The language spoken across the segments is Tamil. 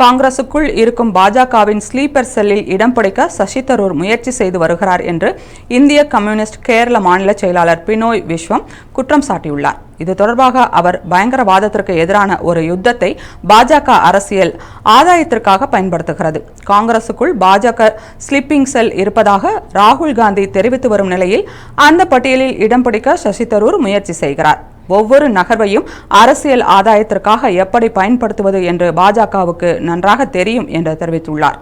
காங்கிரசுக்குள் இருக்கும் பாஜகவின் ஸ்லீப்பர் செல்லில் இடம் பிடிக்க சசி தரூர் முயற்சி செய்து வருகிறார் என்று இந்திய கம்யூனிஸ்ட் கேரள மாநில செயலாளர் பினோய் விஸ்வம் குற்றம் சாட்டியுள்ளார். இது தொடர்பாக அவர் பயங்கரவாதத்திற்கு எதிரான ஒரு யுத்தத்தை பாஜக அரசியல் ஆதாயத்திற்காக பயன்படுத்துகிறது. காங்கிரசுக்குள் பாஜக ஸ்லிப்பிங் செல் இருப்பதாக ராகுல் காந்தி தெரிவித்து வரும் நிலையில் அந்த பட்டியலில் இடம் பிடிக்க சசி தரூர் முயற்சி செய்கிறார். ஒவ்வொரு நகர்வையும் அரசியல் ஆதாயத்திற்காக எப்படி பயன்படுத்துவது என்று பாஜகவுக்கு நன்றாக தெரியும் என்று தெரிவித்துள்ளார்.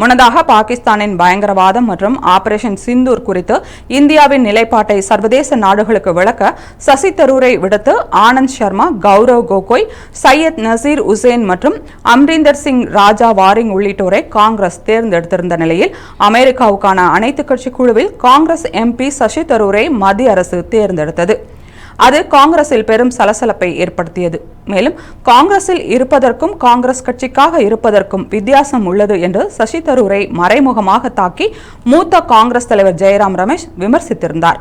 முன்னதாக பாகிஸ்தானின் பயங்கரவாதம் மற்றும் ஆபரேஷன் சிந்தூர் குறித்து இந்தியாவின் நிலைப்பாட்டை சர்வதேச நாடுகளுக்கு விளக்க சசி தரூரை விடுத்து ஆனந்த் சர்மா கௌரவ் கோகோய் சையத் நசீர் உசேன் மற்றும் அம்ரீந்தர் சிங் ராஜா வாரிங் உள்ளிட்டோரை காங்கிரஸ் தேர்ந்தெடுத்திருந்த நிலையில் அமெரிக்காவுக்கான அனைத்து கட்சி குழுவில் காங்கிரஸ் எம்பி சசி தரூரை மத்திய அரசு தேர்ந்தெடுத்தது. அது காங்கிரஸில் பெரும் சலசலப்பை ஏற்படுத்தியது. மேலும் காங்கிரஸில் இருப்பதற்கும் காங்கிரஸ் கட்சிக்காக இருப்பதற்கும் வித்தியாசம் உள்ளது என்று சசி தரூரை மறைமுகமாக தாக்கி மூத்த காங்கிரஸ் தலைவர் ஜெயராம் ரமேஷ் விமர்சித்திருந்தார்.